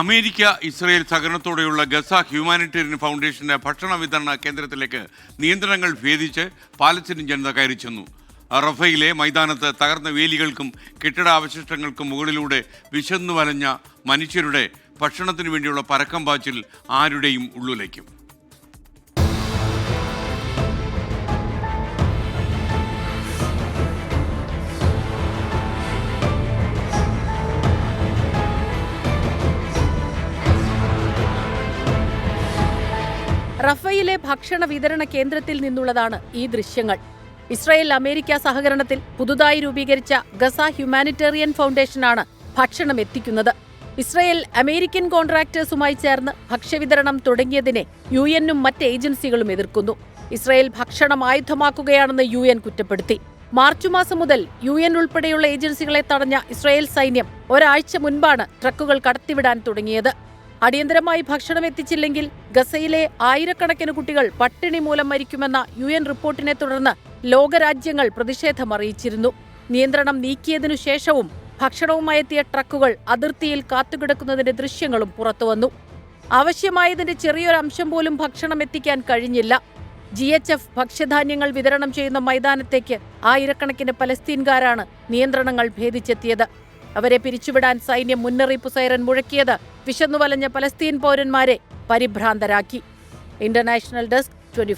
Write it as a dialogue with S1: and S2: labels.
S1: America Israel സഹകരണത്തോടെയുള്ള Gaza humanitarian ഫൗണ്ടേഷന്റെ ഭക്ഷണ വിതരണ കേന്ദ്രത്തിലേക്ക് നിയന്ത്രണങ്ങൾ ഭേദിച്ച് പാലസ്തീൻ ജനത കയറി ചെന്നു. റഫയിലെ മൈതാനത്ത് തകർന്ന വേലികൾക്കും കെട്ടിടാവശിഷ്ടങ്ങൾക്കും മുകളിലൂടെ വിശന്നു വലഞ്ഞ മനുഷ്യരുടെ ഭക്ഷണത്തിനു വേണ്ടിയുള്ള പരക്കം പാച്ചിൽ ആരുടെയും ഉള്ളുലയ്ക്കും
S2: റഫയിലെ ഭക്ഷണ വിതരണ കേന്ദ്രത്തിൽ നിന്നുള്ളതാണ് ഈ ദൃശ്യങ്ങൾ. ഇസ്രായേൽ അമേരിക്ക സഹകരണത്തിൽ പുതുതായി രൂപീകരിച്ച ഗസ ഹ്യൂമാനിറ്റേറിയൻ ഫൗണ്ടേഷനാണ് ഭക്ഷണം എത്തിക്കുന്നത്. ഇസ്രായേൽ അമേരിക്കൻ കോൺട്രാക്ടേഴ്സുമായി ചേർന്ന് ഭക്ഷ്യവിതരണം തുടങ്ങിയതിനെ യു എന്നും മറ്റ് ഏജൻസികളും എതിർക്കുന്നു. ഇസ്രായേൽ ഭക്ഷണം ആയുധമാക്കുകയാണെന്ന് യു എൻ കുറ്റപ്പെടുത്തി. മാർച്ച് മാസം മുതൽ യു എൻ ഉൾപ്പെടെയുള്ള ഏജൻസികളെ തടഞ്ഞ ഇസ്രായേൽ സൈന്യം ഒരാഴ്ച മുൻപാണ് ട്രക്കുകൾ കടത്തിവിടാൻ തുടങ്ങിയത്. അടിയന്തരമായി ഭക്ഷണം എത്തിച്ചില്ലെങ്കിൽ ഗസയിലെ ആയിരക്കണക്കിന് കുട്ടികൾ പട്ടിണി മൂലം മരിക്കുമെന്ന യു എൻ റിപ്പോർട്ടിനെ തുടർന്ന് ലോകരാജ്യങ്ങൾ പ്രതിഷേധമറിയിച്ചിരുന്നു നിയന്ത്രണം നീക്കിയതിനു ശേഷവും ഭക്ഷണവുമായി എത്തിയ ട്രക്കുകൾ അതിർത്തിയിൽ കാത്തുകിടക്കുന്നതിന്റെ ദൃശ്യങ്ങളും പുറത്തുവന്നു ആവശ്യമായതിന്റെ ചെറിയൊരു അംശം പോലും ഭക്ഷണം എത്തിക്കാൻ കഴിഞ്ഞില്ല. ജി എച്ച് എഫ് ഭക്ഷ്യധാന്യങ്ങൾ വിതരണം ചെയ്യുന്ന മൈതാനത്തേക്ക് ആയിരക്കണക്കിന് പലസ്തീൻകാരാണ് നിയന്ത്രണങ്ങൾ ഭേദിച്ചെത്തിയത്. അവരെ പിരിച്ചുവിടാൻ സൈന്യം മുന്നറിയിപ്പ് സൈറൻ മുഴക്കിയത് വിശന്നു വലഞ്ഞ പലസ്തീൻ പൗരന്മാരെ പരിഭ്രാന്തരാക്കി. International desk twenty